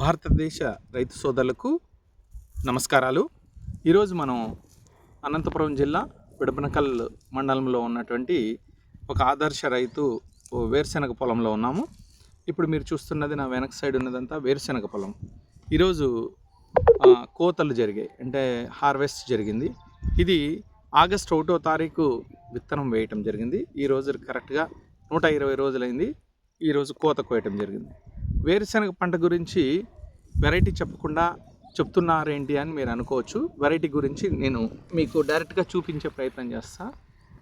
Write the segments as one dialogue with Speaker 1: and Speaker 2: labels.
Speaker 1: భారతదేశ రైతు సోదరులకు నమస్కారాలు. ఈరోజు మనం అనంతపురం జిల్లా విడపనకల్ మండలంలో ఉన్నటువంటి ఒక ఆదర్శ రైతు వేరుశెనగ పొలంలో ఉన్నాము. ఇప్పుడు మీరు చూస్తున్నది నా వెనక సైడ్ ఉన్నదంతా వేరుశెనగ పొలం. ఈరోజు కోతలు జరిగాయి అంటే హార్వెస్ట్ జరిగింది. ఇది ఆగస్ట్ ఒకటో తారీఖు విత్తనం వేయటం జరిగింది. ఈ రోజు కరెక్ట్గా నూట ఇరవై రోజులైంది. ఈరోజు కోత కోయటం జరిగింది. వేరుశనగ పంట గురించి వెరైటీ చెప్పకుండా చెప్తున్నారేంటి అని మీరు అనుకోవచ్చు. వెరైటీ గురించి నేను మీకు డైరెక్ట్గా చూపించే ప్రయత్నం చేస్తా.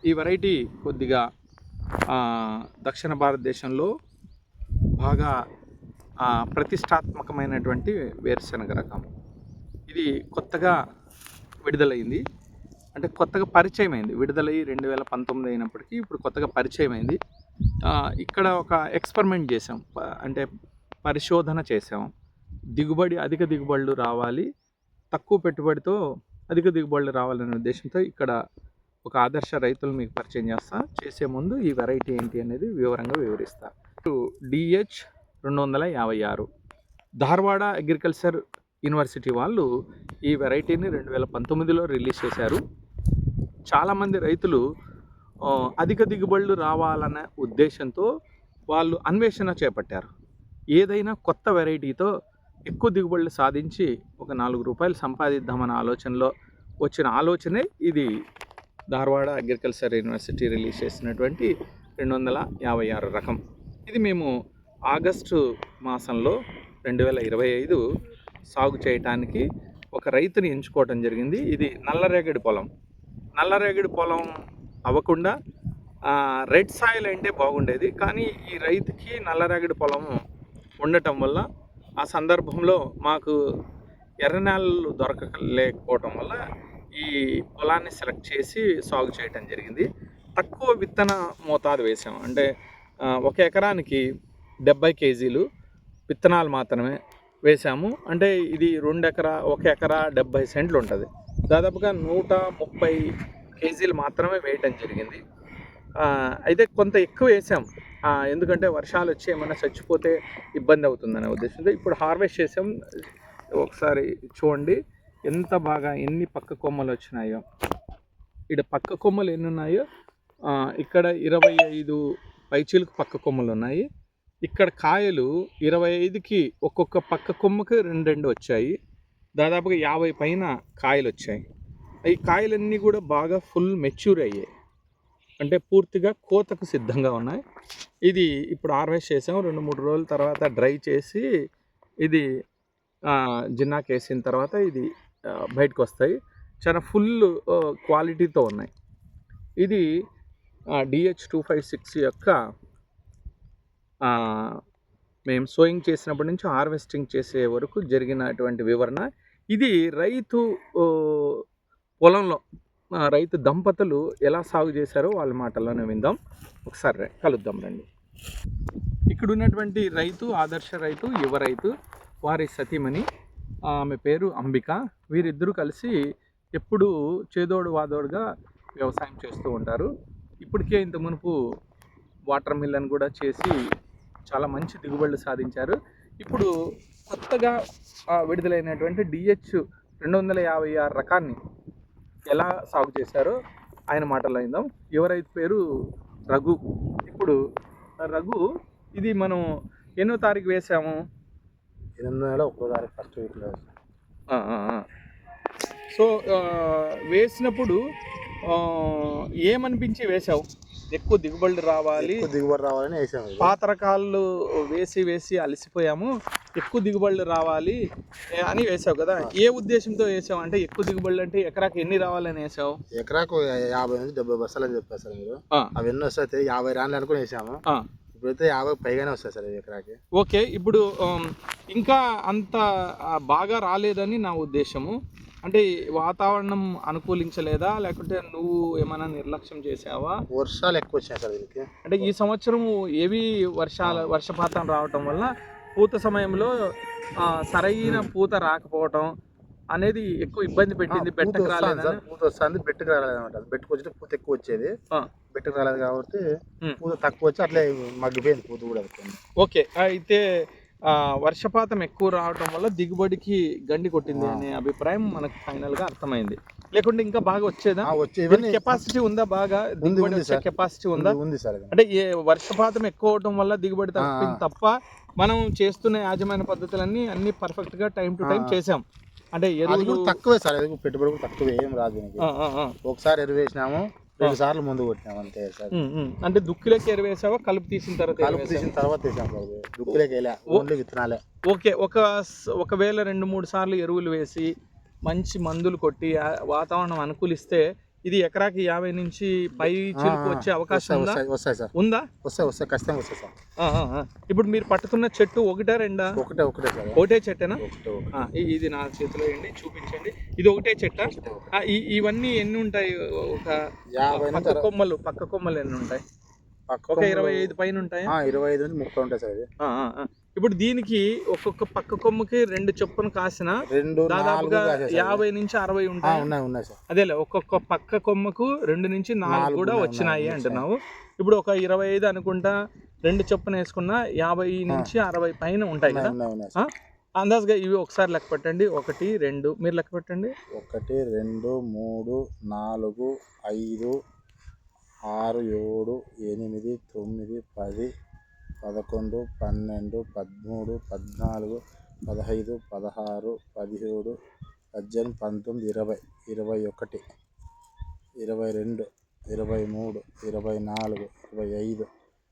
Speaker 1: ఈ వెరైటీ కొద్దిగా దక్షిణ భారతదేశంలో బాగా ప్రతిష్టాత్మకమైనటువంటి వేరుశనగ రకం. ఇది కొత్తగా విడుదలైంది. అంటే కొత్తగా పరిచయం అయింది విడుదలై రెండు వేల పంతొమ్మిది అయినప్పటికీ ఇప్పుడు కొత్తగా పరిచయం అయింది ఇక్కడ ఒక ఎక్స్పెరిమెంట్ చేసాం అంటే పరిశోధన చేసాం దిగుబడి అధిక దిగుబడులు రావాలి. తక్కువ పెట్టుబడితో అధిక దిగుబడులు రావాలనే ఉద్దేశంతో ఇక్కడ ఒక ఆదర్శ రైతులు మీకు పరిచయం చేస్తా. చేసే ముందు ఈ వెరైటీ ఏంటి అనేది వివరంగా వివరిస్తా. డిహెచ్ రెండు వందల యాభై ఆరు. ధార్వాడ అగ్రికల్చర్ యూనివర్సిటీ వాళ్ళు ఈ వెరైటీని రెండు వేల పంతొమ్మిదిలో రిలీజ్ చేశారు. చాలామంది రైతులు అధిక దిగుబడులు రావాలనే ఉద్దేశంతో వాళ్ళు అన్వేషణ చేపట్టారు. ఏదైనా కొత్త వెరైటీతో ఎక్కువ దిగుబడులు సాధించి ఒక నాలుగు రూపాయలు సంపాదిద్దామన్న ఆలోచనలో వచ్చిన ఆలోచనే ఇది. ధార్వాడ అగ్రికల్చర్ యూనివర్సిటీ రిలీజ్ చేసినటువంటి రెండు వందల యాభై ఆరు రకం. ఇది మేము ఆగస్టు మాసంలో రెండు వేల ఇరవై ఐదు సాగు చేయటానికి ఒక రైతుని ఎంచుకోవటం జరిగింది. ఇది నల్లరేగడి పొలం. నల్లరేగడి పొలం అవ్వకుండా రెడ్ సాయిల్ అంటే బాగుండేది. కానీ ఈ రైతుకి నల్లరేగడి పొలం ఉండటం వల్ల ఆ సందర్భంలో మాకు ఎర్ర నేలలు దొరకలేకపోవటం వల్ల ఈ పొలాన్ని సెలెక్ట్ చేసి సాగు చేయటం జరిగింది. తక్కువ విత్తన మోతాదు వేసాం. అంటే ఒక ఎకరానికి డెబ్బై కేజీలు విత్తనాలు మాత్రమే వేసాము. అంటే ఇది రెండు ఎకరా ఒక ఎకరా డెబ్బై సెంట్లు ఉంటుంది. దాదాపుగా నూట ముప్పై కేజీలు మాత్రమే వేయటం జరిగింది. అయితే కొంత ఎక్కువ వేసాం. ఎందుకంటే వర్షాలు వచ్చి ఏమైనా చచ్చిపోతే ఇబ్బంది అవుతుందనే ఉద్దేశంతో ఇప్పుడు హార్వెస్ట్ చేసాం. ఒకసారి చూడండి ఎంత బాగా ఎన్ని పక్క కొమ్మలు వచ్చినాయో. ఇక్కడ పక్క కొమ్మలు ఎన్ని ఉన్నాయో ఇక్కడ ఇరవై ఐదు పైచీలకు పక్క కొమ్మలు ఉన్నాయి. ఇక్కడ కాయలు ఇరవై ఐదుకి ఒక్కొక్క పక్క కొమ్మకి రెండు రెండు వచ్చాయి. దాదాపుగా యాభై పైన కాయలు వచ్చాయి. ఈ కాయలన్నీ కూడా బాగా ఫుల్ మెచ్యూర్ అయ్యాయి. అంటే పూర్తిగా కోతకు సిద్ధంగా ఉన్నాయి. ఇది ఇప్పుడు హార్వెస్ట్ చేసాము. రెండు మూడు రోజుల తర్వాత డ్రై చేసి ఇది జిన్నాకి వేసిన తర్వాత ఇది బయటకు వస్తాయి. చాలా ఫుల్ క్వాలిటీతో ఉన్నాయి. ఇది డిహెచ్ టూ ఫైవ్ సిక్స్ యొక్క మేము సోయింగ్ చేసినప్పటి నుంచి హార్వెస్టింగ్ చేసే వరకు జరిగినటువంటి వివరణ. ఇది రైతు పొలంలో రైతు దంపతులు ఎలా సాగు చేశారో వాళ్ళ మాటల్లోనే విందాం. ఒకసారి కలుద్దాం రండి. ఇక్కడ ఉన్నటువంటి రైతు ఆదర్శ రైతు యువ రైతు వారి సతీమణి ఆమె పేరు అంబిక. వీరిద్దరూ కలిసి ఎప్పుడు చేదోడు వాదోడుగా వ్యవసాయం చేస్తూ ఉంటారు. ఇప్పటికే ఇంత మునుపు వాటర్ మిల్లన్ కూడా చేసి చాలా మంచి దిగుబడులు సాధించారు. ఇప్పుడు కొత్తగా విడుదలైనటువంటి డిహెచ్ రెండు వందల యాభై ఆరు రకాన్ని ఎలా సాగు చేశారో ఆయన మాటల్లో అయిందాం యువ రైతు పేరు? రఘు. ఇప్పుడు రఘు ఇది మనం ఎన్నో తారీఖు వేసాము?
Speaker 2: ఎనిమిది నెలల ఒక్కో తారీఖు ఫస్ట్ వీక్లో.
Speaker 1: సో వేసినప్పుడు ఏమనిపించి వేసావు? ఎక్కువ దిగుబడులు రావాలి.
Speaker 2: దిగుబడి రావాలని వేసాం ఇది.
Speaker 1: పాత రకాలు వేసి వేసి అలసిపోయాము. ఎక్కువ దిగుబడులు రావాలి అని వేసావు కదా. ఏ ఉద్దేశంతో వేసావు? అంటే ఎక్కువ దిగుబడులు అంటే ఎకరాకి ఎన్ని రావాలని వేసావు?
Speaker 2: ఎకరాకు యాభై నుంచి డెబ్బై బస్తాలు అని చెప్పారు సార్ మీరు. అవి ఎన్ని వస్తాయి. యాభై రాన్లు అనుకుని వేసాము. ఇప్పుడైతే యాభై పైగానే వస్తాయి సార్ ఎకరాకి.
Speaker 1: ఓకే ఇప్పుడు ఇంకా అంత బాగా రాలేదని నా ఉద్దేశము. అంటే వాతావరణం అనుకూలించలేదా? లేకుంటే నువ్వు ఏమైనా నిర్లక్ష్యం చేసావా
Speaker 2: వర్షాలు ఎక్కువ వచ్చాయి సార్ దీనికి.
Speaker 1: అంటే ఈ సంవత్సరం ఏవి వర్షాల వర్షపాతం రావటం వల్ల పూత సమయంలో సరైన పూత రాకపోవటం అనేది ఎక్కువ ఇబ్బంది పెట్టింది బెట్టకు
Speaker 2: సార్ పూత వస్తుంది బెట్టుకు రాలేదు అనమాట బెట్టుకు వచ్చిన పూత ఎక్కువ వచ్చేది. బెట్టుకు రాలేదు కాబట్టి. పూత తక్కువ వచ్చి అట్లే మగ్గిపోయింది పూత కూడా.
Speaker 1: ఓకే అయితే వర్షపాతం ఎక్కువ రావటం వల్ల దిగుబడికి గండి కొట్టింది అనే అభిప్రాయం మనకు ఫైనల్గా అర్థమైంది లేకుంటే ఇంకా బాగా వచ్చేదా కెపాసిటీ ఉందా బాగా దిగుబడి వచ్చే. కెపాసిటీ ఉందా
Speaker 2: ఉంది- సార్.
Speaker 1: అంటే వర్షపాతం ఎక్కువ అవటం వల్ల దిగుబడి తప్పింది. తప్ప మనం చేస్తున్న యాజమాన్య పద్ధతులన్నీ అన్ని పర్ఫెక్ట్గా టైం టు టైం. చేసాం అంటే ఎరువులు
Speaker 2: తక్కువే సార్ పెట్టుబడి కూడా తక్కువే ఏం రాదు. ఒకసారి ఎరువు వేసినాము రెండు సార్లు ముందు కొట్టినాము అంతే సార్.
Speaker 1: అంటే దుక్కిలోకి ఎరువు వేసావా కలుపు తీసిన తర్వాత
Speaker 2: కలుపు? తీసిన తర్వాత వేసాం సార్. దుక్కులేకి వెళ్ళా ఓన్లీ విత్తనాలే
Speaker 1: ఓకే ఒక ఒకవేళ రెండు మూడు సార్లు ఎరువులు వేసి మంచి మందులు కొట్టి వాతావరణం అనుకూలిస్తే ఇది ఎకరాకి యాభై నుంచి పై చిలుకు
Speaker 2: ఆ,
Speaker 1: వచ్చే అవకాశం ఉందా?
Speaker 2: వస్తాయి వస్తాయి సార్.
Speaker 1: ఉందా?
Speaker 2: వస్తాయి వస్తాయి ఖచ్చితంగా వస్తాయి సార్.
Speaker 1: ఇప్పుడు మీరు పట్టుకున్న చెట్టు ఒకటా రెండా?
Speaker 2: ఒకటే ఒకటే సార్.
Speaker 1: ఒకటే చెట్టేనా? ఇది నా చేతిలో ఏంటి చూపించండి. ఇది ఒకటే చెట్ట? ఇవన్నీ ఎన్ని ఉంటాయి? ఒక పక్క కొమ్మలు పక్క కొమ్మలు ఎన్ని ఉంటాయి? ఒక ఇరవై ఐదు పైన ఉంటాయా?
Speaker 2: ఇరవై ఐదు నుంచి ముప్పై ఉంటాయి సార్ ఇది.
Speaker 1: ఇప్పుడు దీనికి ఒక్కొక్క పక్క కొమ్మకి రెండు చొప్పున కాసిన
Speaker 2: రెండు
Speaker 1: దాదాపుగా. యాభై నుంచి అరవై ఉంటాయి.
Speaker 2: ఉన్నాయి ఉన్నాయి సార్.
Speaker 1: అదేలే ఒక్కొక్క పక్క కొమ్మకు రెండు నుంచి నాలుగు కూడా వచ్చినాయి అంటున్నావు. ఇప్పుడు ఒక ఇరవై ఐదు అనుకుంటా రెండు చొప్పున వేసుకున్న యాభై నుంచి అరవై పైన ఉంటాయి కదా? అందాజుగా ఇవి ఒకసారి లెక్క పెట్టండి. ఒకటి రెండు మీరు లెక్క పెట్టండి.
Speaker 2: ఒకటి రెండు మూడు నాలుగు ఐదు ఆరు ఏడు ఎనిమిది తొమ్మిది పది పదకొండు పన్నెండు పదమూడు పద్నాలుగు పదహైదు పదహారు పదిహేడు పద్దెనిమిది పంతొమ్మిది ఇరవై ఇరవై ఒకటి ఇరవై రెండు ఇరవై మూడు ఇరవై నాలుగు ఇరవై ఐదు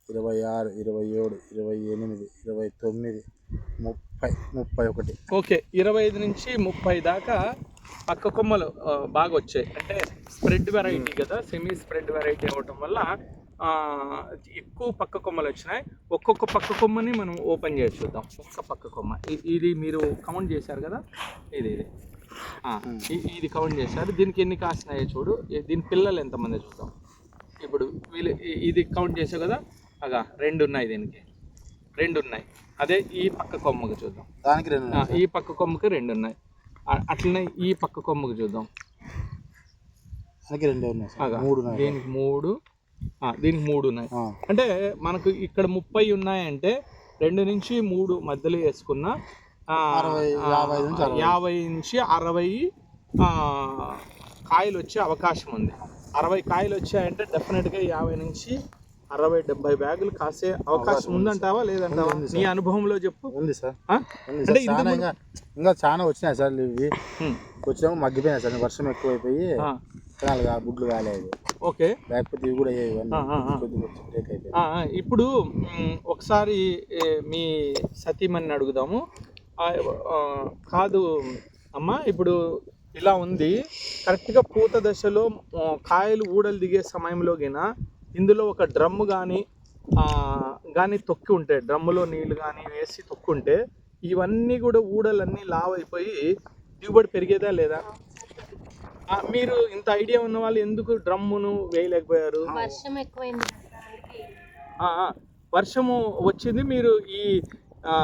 Speaker 2: ఇరవై ఆరు ఇరవై ఏడు ఇరవై ఎనిమిది ఇరవై తొమ్మిది ముప్పై ముప్పై ఒకటి.
Speaker 1: ఓకే ఇరవై ఐదు నుంచి ముప్పై దాకా పక్క కొమ్మలు బాగా వచ్చాయి. అంటే స్ప్రెడ్ వెరైటీ కదా సెమీ స్ప్రెడ్ వెరైటీ అవ్వటం వల్ల ఎక్కువ పక్క కొమ్మలు వచ్చినాయి. ఒక్కొక్క పక్క కొమ్మని మనం ఓపెన్ చేసి చూద్దాం. ఒక్క పక్క కొమ్మ. ఇది మీరు కౌంట్ చేశారు కదా? ఇది ఇది. ఇది కౌంట్ చేశారు. దీనికి ఎన్ని కాసినాయో చూడు. దీని పిల్లలు ఎంతమంది చూద్దాం. ఇప్పుడు వీళ్ళు ఇది కౌంట్ చేసావు కదా? అగా రెండు ఉన్నాయి దీనికి. రెండు ఉన్నాయి. అదే ఈ పక్క కొమ్మకు చూద్దాం.
Speaker 2: దానికి రెండు
Speaker 1: ఈ పక్క కొమ్మకి రెండు ఉన్నాయి. అట్లనే ఈ పక్క కొమ్మకు చూద్దాం.
Speaker 2: దానికి రెండు ఉన్నాయి మూడు
Speaker 1: దీనికి మూడు దీనికి మూడు ఉన్నాయి అంటే మనకు ఇక్కడ ముప్పై ఉన్నాయంటే రెండు నుంచి మూడు మధ్యలో వేసుకున్న
Speaker 2: యాభై నుంచి అరవై.
Speaker 1: కాయలు వచ్చే అవకాశం ఉంది. అరవై కాయలు వచ్చాయంటే డెఫినెట్గా యాభై నుంచి అరవై డెబ్బై బ్యాగులు కాసే అవకాశం ఉందంటావా లేదంటావా? నీ అనుభవంలో చెప్పు.
Speaker 2: ఉంది సార్.
Speaker 1: అంటే
Speaker 2: ఇంకా ఇంకా చాలా వచ్చినాయి సార్ ఇవి.
Speaker 1: హ్మ్.
Speaker 2: వచ్చినాక మగ్గిపోయినాయి సార్. వర్షం ఎక్కువైపోయి గుడ్లు కాలేదు.
Speaker 1: ఓకే.
Speaker 2: లేకపోతే ఇవి కూడా బ్రేక్ అయిపోయాయి.
Speaker 1: ఇప్పుడు ఒకసారి మీ సతీమణిని అడుగుదాము. కాదు అమ్మా ఇప్పుడు ఇలా ఉంది. కరెక్ట్గా పూత దశలో కాయలు ఊడలు దిగే సమయంలో గిన ఇందులో ఒక డ్రమ్ము కానీ కానీ తొక్కి ఉంటే డ్రమ్ములో నీళ్ళు కానీ వేసి తొక్కుంటే ఇవన్నీ కూడా ఊడలన్నీ లావ్ అయిపోయి దిగుబడి పెరిగేదా లేదా? మీరు ఇంత ఐడియా ఉన్న వాళ్ళు ఎందుకు డ్రమ్మును వేయలేకపోయారు?
Speaker 3: వర్షం ఎక్కువైంది. దానికి
Speaker 1: ఆ, ఆ. వర్షము వచ్చింది మీరు ఈ ఆ,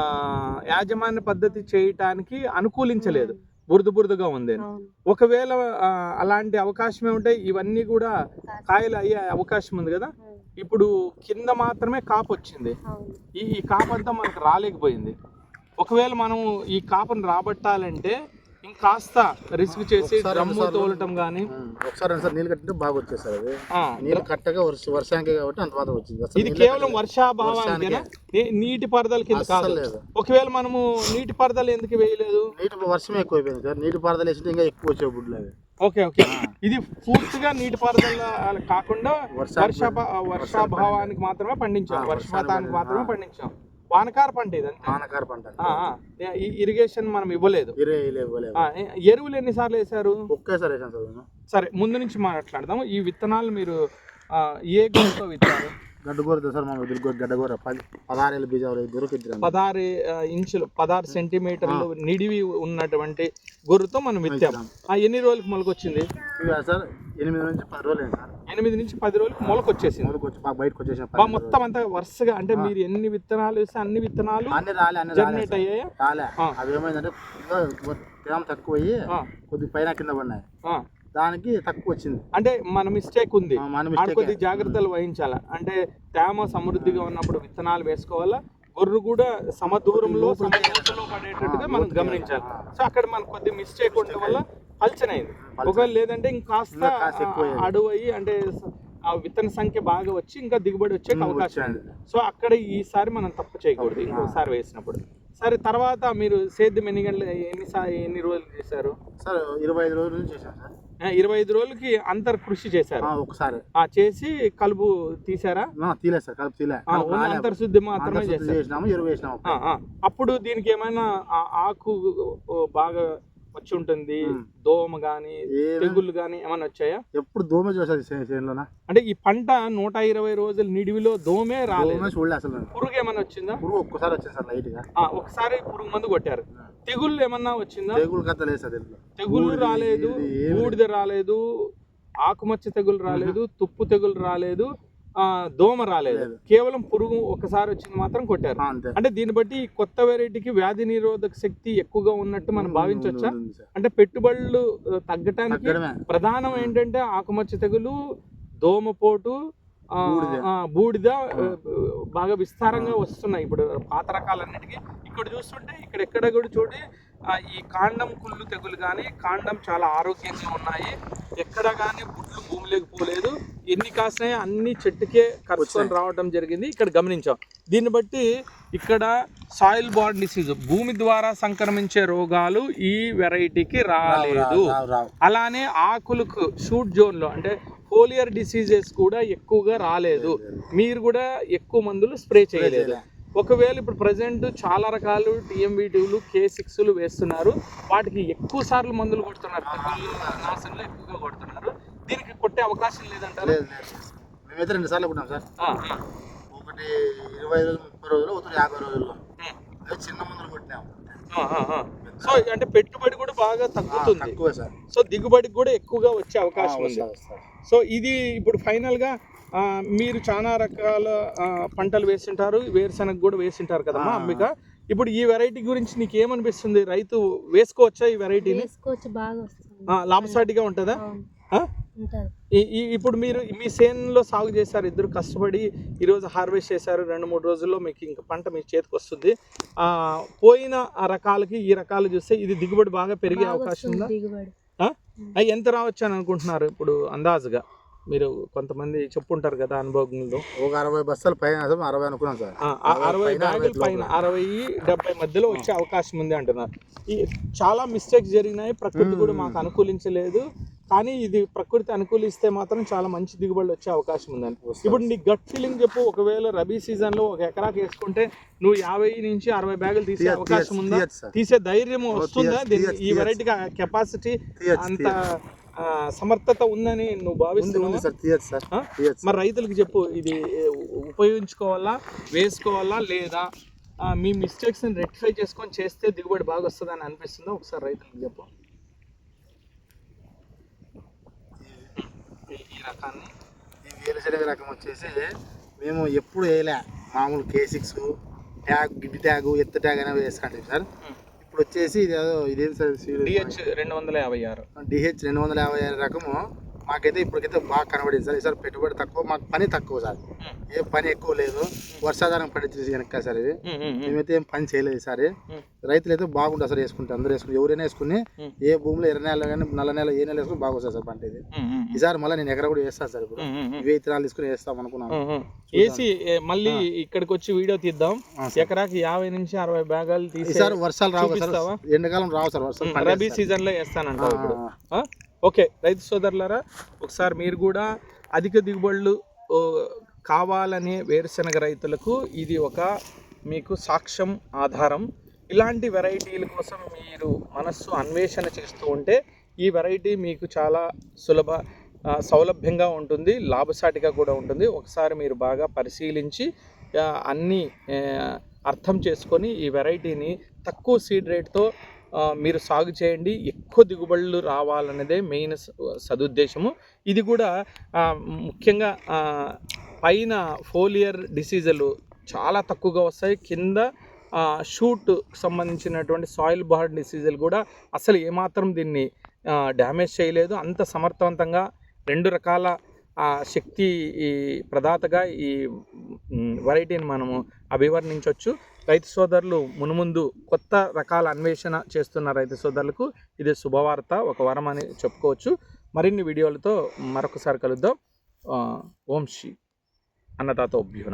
Speaker 1: యాజమాన్య పద్ధతి చేయటానికి అనుకూలించలేదు బురద బురదగా ఉంది ఒకవేళ అలాంటి అవకాశమే ఉంటే ఇవన్నీ కూడా కాయలు అయ్యే అవకాశం ఉంది కదా. ఇప్పుడు కింద మాత్రమే కాపు వచ్చింది. ఈ కాపు అంతా మనకు రాలేకపోయింది. ఒకవేళ మనం ఈ కాపును రాబట్టాలంటే ఇంకాస్త రిస్క్ చేసి డ్రమ్ము తోలటం కానీ.
Speaker 2: ఒకసారి సార్ నీళ్ళు కట్టింటే బాగా వచ్చేది సార్ అది నీళ్ళు కట్టగా వర్ష వర్షానికి కాబట్టి అంత బాధ వచ్చింది.
Speaker 1: ఇది కేవలం. వర్షాభావానికేనా? నీ- నీటి పారుదల కింద కాదు. ఒకవేళ మనము నీటి పారుదల ఎందుకు వేయలేదు?
Speaker 2: నీటి వర్షం ఎక్కువైపోయింది సార్. నీటి పారదలు వేసింటే ఇంకా ఎక్కువ వచ్చే అవి.
Speaker 1: Okay okay. ఇది పూర్తిగా నీటి పారుదల కాకుండా వర్షాభావానికి మాత్రమే పండించాం. వర్షపాతానికి మాత్రమే. పండించాం. వానకార పంట ఇది అంతే.
Speaker 2: ఆనకార పంట
Speaker 1: ఇరిగేషన్ మనం ఇవ్వలేదు. ఎరువులు ఎన్నిసార్లు వేశారు?
Speaker 2: ఒకేసారి సార్
Speaker 1: ముందు నుంచి మాట్లాడదాం ఈ విత్తనాలు మీరు ఏ గుణతో విత్తారు?
Speaker 2: గడ్డగూర సార్ మనం ఎదురు గడ్డగూర. పది పదహారేళ్ళ బీజాలు దొరికిద్దాం
Speaker 1: పదహారు ఇంచులు పదహారు సెంటీమీటర్లు నిడివి ఉన్నటువంటి గొర్రెతో మనం విత్తాం. ఆ ఎన్ని రోజులకు మొలకొచ్చింది?
Speaker 2: సార్ ఎనిమిది నుంచి పది రోజులు సార్.
Speaker 1: ఎనిమిది నుంచి పది రోజులకు మొలకొచ్చేసింది.
Speaker 2: బాగా బయటకు వచ్చేసిన
Speaker 1: మొత్తం అంతా వరుసగా అంటే మీరు ఎన్ని విత్తనాలు వేస్తే అన్ని విత్తనాలు
Speaker 2: అన్ని రాలే అన్ని
Speaker 1: జనరేట్ అయ్యాయా?
Speaker 2: రాలే. అవి ఏమైందంటే తేమ తక్కువ అయ్యి
Speaker 1: ఆ,
Speaker 2: కొద్ది పైన కింద పడినాయి. దానికి తక్కువ వచ్చింది
Speaker 1: అంటే మన మిస్టేక్ ఉంది.
Speaker 2: మిస్టేక్
Speaker 1: కొద్ది జాగ్రత్తలు వహించాలా. అంటే తేమ సమృద్ధిగా ఉన్నప్పుడు విత్తనాలు వేసుకోవాలా? గొర్రు కూడా సమ దూరంలో సమ లోతులో పడేటట్టుగా మనం గమనించాలి. సో అక్కడ మనకు కొద్దిగా మిస్ చేయకుండా వల్ల పల్చనైంది. ఒకవేళ లేదంటే ఇంకాస్త. అడుగు అయ్యి అంటే ఆ విత్తన సంఖ్య బాగా వచ్చి ఇంకా దిగుబడి వచ్చే అవకాశం. ఉంది. సో అక్కడ ఈసారి మనం తప్పు చేయకూడదు. ఇంకోసారి వేసినప్పుడు. సరే తర్వాత మీరు సేద్యం ఎన్ని గంటలు ఎన్ని ఎన్ని రోజులు చేశారు?
Speaker 2: సార్ ఇరవై ఐదు రోజుల నుంచి చేశాం సార్.
Speaker 1: ఇరవై ఐదు రోజులకి అంతర్ కృషి చేశారు.
Speaker 2: ఒకసారి.
Speaker 1: ఆ చేసి కలుపు తీసారా
Speaker 2: తీలే సార్ కలుపు తీలే.
Speaker 1: ఆ, ఓన్లీ అంతర్శుద్ధి మాత్రమే
Speaker 2: చేసినాము ఎరువు వేసినాము.
Speaker 1: అప్పుడు దీనికి ఏమైనా ఆకు బాగా వచ్చి ఉంటుంది. దోమ గాని తెగుళ్ళు గాని ఏమైనా వచ్చాయా?
Speaker 2: ఎప్పుడు దోమ చూసారు చేనులోన?
Speaker 1: అంటే ఈ పంట నూట ఇరవై రోజుల నిడివిలో దోమే రాలేదు.
Speaker 2: చూడలే అసలు.
Speaker 1: పురుగు ఏమైనా వచ్చిందా?
Speaker 2: పురుగు ఒక్కసారి వచ్చింది సార్
Speaker 1: లైట్గా ఒకసారి పురుగు మందు కొట్టారు. తెగుళ్ళు ఏమన్నా వచ్చిందా?
Speaker 2: తెగులు కథ లేదు సార్
Speaker 1: తెగుళ్ళు. రాలేదు బూడిద రాలేదు ఆకుమచ్చ తెగులు రాలేదు తుప్పు తెగులు రాలేదు దోమ రాలేదు.
Speaker 2: లేదు.
Speaker 1: కేవలం పురుగు ఒకసారి వచ్చింది మాత్రం కొట్టారు. అంటే దీన్ని బట్టి కొత్త వెరైటీకి వ్యాధి నిరోధక శక్తి ఎక్కువగా ఉన్నట్టు మనం భావించవచ్చా. అంటే పెట్టుబడులు తగ్గటానికి ప్రధానం ఏంటంటే ఆకుమచ్చ తెగులు దోమపోటు ఆ,
Speaker 2: బూడిద.
Speaker 1: బాగా విస్తారంగా వస్తున్నాయి. ఇప్పుడు పాత రకాలన్నిటికీ. ఇక్కడ చూస్తుంటే ఇక్కడ ఎక్కడ కూడా చూడి ఆ, ఈ కాండం కుళ్ళు తెగులు కానీ కాండం చాలా ఆరోగ్యంగా ఉన్నాయి. ఎక్కడ కానీ గుడ్లు భూమిలోకి పోలేదు. ఎన్ని కాసినాయో అన్ని చెట్టుకే కరుచుకొని రావడం జరిగింది. ఇక్కడ గమనించాం. దీన్ని బట్టి ఇక్కడ సాయిల్ బార్డ్ డిసీజ్ భూమి ద్వారా సంక్రమించే రోగాలు ఈ వెరైటీకి రాలేదు. అలానే ఆకులకు షూట్ జోన్లో అంటే ఫోలియర్ డిసీజెస్ కూడా ఎక్కువగా రాలేదు. మీరు కూడా ఎక్కువ మందులు స్ప్రే చేయలేదు. ఒకవేళ ఇప్పుడు ప్రజెంట్ చాలా రకాలు టీఎంబీటీలు కే సిక్స్లు వేస్తున్నారు. వాటికి ఎక్కువ సార్లు మందులు కొడుతున్నారు. నాశనలు ఎక్కువగా కొడుతున్నారు. దీనికి కొట్టే అవకాశం లేదంటారు?
Speaker 2: లేదు లేదు. మేమైతే రెండు సార్లు కొట్టాం సార్. ఒకటి ఇరవై రోజులు ముప్పై రోజులు ఒకటి యాభై రోజుల్లో. చిన్న మందులు కొట్టినాం.
Speaker 1: సో అంటే పెట్టుబడి కూడా బాగా తగ్గుతుంది. సో దిగుబడికి కూడా ఎక్కువగా వచ్చే అవకాశం ఉంది. సో ఇది ఇప్పుడు ఫైనల్గా మీరు చాలా రకాల పంటలు వేసింటారు వేరుశనగ కూడా వేసింటారు కదమ్మా. అంబిక. ఇప్పుడు ఈ వెరైటీ గురించి నీకు ఏమనిపిస్తుంది రైతు వేసుకోవచ్చా ఈ వెరైటీని
Speaker 3: వేసుకోవచ్చు బాగా వస్తుంది.
Speaker 1: ఆ, లాభసాటిగా ఉంటుందా? ఇప్పుడు మీరు మీ సేన్లో సాగు చేశారు ఇద్దరు కష్టపడి ఈరోజు హార్వెస్ట్ చేశారు రెండు మూడు రోజుల్లో మీకు ఇంకా పంట మీ చేతికి వస్తుంది. ఆ, పోయిన ఆ రకాలకి ఈ రకాలు చూస్తే ఇది దిగుబడి బాగా పెరిగే అవకాశం ఉందా?
Speaker 3: దిగుబడి.
Speaker 1: ఆ? అవి ఎంత రావచ్చు అని అనుకుంటున్నారు ఇప్పుడు అందాజుగా? మీరు కొంతమంది చెప్పుంటారు కదా అనుభవజ్ఞులు.
Speaker 2: ఒక అరవై బస్తాలు పైన అరవై అనుకున్నాం సార్.
Speaker 1: అరవై బ్యాగుల పైన. అరవై డెబ్బై మధ్యలో వచ్చే అవకాశం ఉంది అంటున్నారు. ఈ చాలా మిస్టేక్స్ జరిగినాయి ప్రకృతి కూడా మాకు అనుకూలించలేదు. కానీ ఇది ప్రకృతి అనుకూలిస్తే మాత్రం చాలా మంచి దిగుబడులు వచ్చే అవకాశం ఉందని ఇప్పుడు నీ గట్ ఫీలింగ్ చెప్పు ఒకవేళ రబీ సీజన్లో ఒక ఎకరాకి వేసుకుంటే నువ్వు యాభై నుంచి అరవై బ్యాగులు తీసే అవకాశం ఉందా. తీసే ధైర్యం వస్తుందా? ఈ వెరైటీకి కెపాసిటీ అంత సమర్థత ఉందని నువ్వు భావిస్తున్నావా?
Speaker 2: సార్ తీయచ్చు
Speaker 1: మరి రైతులకు చెప్పు ఇది ఉపయోగించుకోవాలా వేసుకోవాలా లేదా మీ మిస్టేక్స్ని రెక్టిఫై చేసుకొని చేస్తే దిగుబడి బాగా వస్తుందని అనిపిస్తుందా? ఒకసారి రైతులకు చెప్పు. ఈ- రకాన్ని.
Speaker 2: ఈ వేరుశనగ రకం వచ్చేసి మేము ఎప్పుడు వేయలే. మామూలు కే సిక్స్ ట్యాగ్ గిడ్డి ట్యాగ్ ఎత్త ట్యాగ్ అనేవి వేసుకుంటాం సార్. ఇప్పుడు వచ్చేసి ఇది ఏదో ఇదేం సార్
Speaker 1: డిహెచ్ రెండు వందల యాభై ఆరు.
Speaker 2: డిహెచ్ రెండు వందల యాభై ఆరు రకము. మాకైతే ఇప్పటికైతే బాగా కనబడింది సార్. ఈసారి పెట్టుబడి తక్కువ మాకు పని తక్కువ సార్. ఏ పని ఎక్కువ లేదు. వర్షాధారం పండించేసి వెనక సార్ ఇది. మేమైతే ఏం పని చేయలేదు ఈసారి రైతులు అయితే బాగుంటుంది సార్ వేసుకుంటే అందరూ వేసుకుని ఎవరైనా వేసుకుని ఏ భూమిలో ఎర్ర నేల కానీ నల్ల నేల ఏ నేల వేసుకుని బాగా వస్తుంది సార్ పంట ఇది. ఈసారి మళ్ళీ నేను ఎకర కూడా వేస్తాను సార్ ఇప్పుడు. ఇవే విత్తనాలు తీసుకుని వేస్తాం అనుకున్నాను.
Speaker 1: ఏసీ ఏ, మళ్ళీ ఇక్కడికి వచ్చి వీడియో తీద్దాం.
Speaker 2: సార్.
Speaker 1: ఎకరాకి యాభై నుంచి అరవై బ్యాగాలు తీసి
Speaker 2: ఈసారి వర్షాలు రావు సార్? ఎండాకాలం రావు సార్ వర్షాలు
Speaker 1: రబీ. సీజన్లో
Speaker 2: ఆ?
Speaker 1: ఓకే రైతు సోదరులారా ఒకసారి మీరు కూడా అధిక దిగుబడులు కావాలనే వేరుశనగ రైతులకు ఇది ఒక మీకు సాక్ష్యం ఆధారం. ఇలాంటి వెరైటీల కోసం మీరు మనస్సు అన్వేషణ చేస్తూ ఉంటే ఈ వెరైటీ మీకు చాలా సులభ సౌలభ్యంగా ఉంటుంది లాభసాటిగా కూడా ఉంటుంది. ఒకసారి మీరు బాగా పరిశీలించి అన్నీ అర్థం చేసుకొని ఈ వెరైటీని తక్కువ సీడ్ రేట్తో మీరు సాగు చేయండి ఎక్కువ దిగుబడులు రావాలన్నదే మెయిన్ స- సదుద్దేశము. ఇది కూడా ముఖ్యంగా పైన ఫోలియర్ డిసీజులు చాలా తక్కువగా వస్తాయి. కింద షూట్ సంబంధించినటువంటి సాయిల్ బార్డ్ డిసీజులు కూడా అసలు ఏమాత్రం దీన్ని డ్యామేజ్ చేయలేదు. అంత సమర్థవంతంగా రెండు రకాల శక్తి ఈ ప్రదాతగా ఈ వెరైటీని మనము అభివర్ణించవచ్చు రైతు సోదరులు మునుముందు కొత్త రకాల అన్వేషణ చేస్తున్న రైతు సోదరులకు ఇది శుభవార్త. ఒక వరం అని చెప్పుకోవచ్చు. మరిన్ని వీడియోలతో మరొకసారి కలుద్దాం. ఓం శ్రీ అన్నదాత భ్యో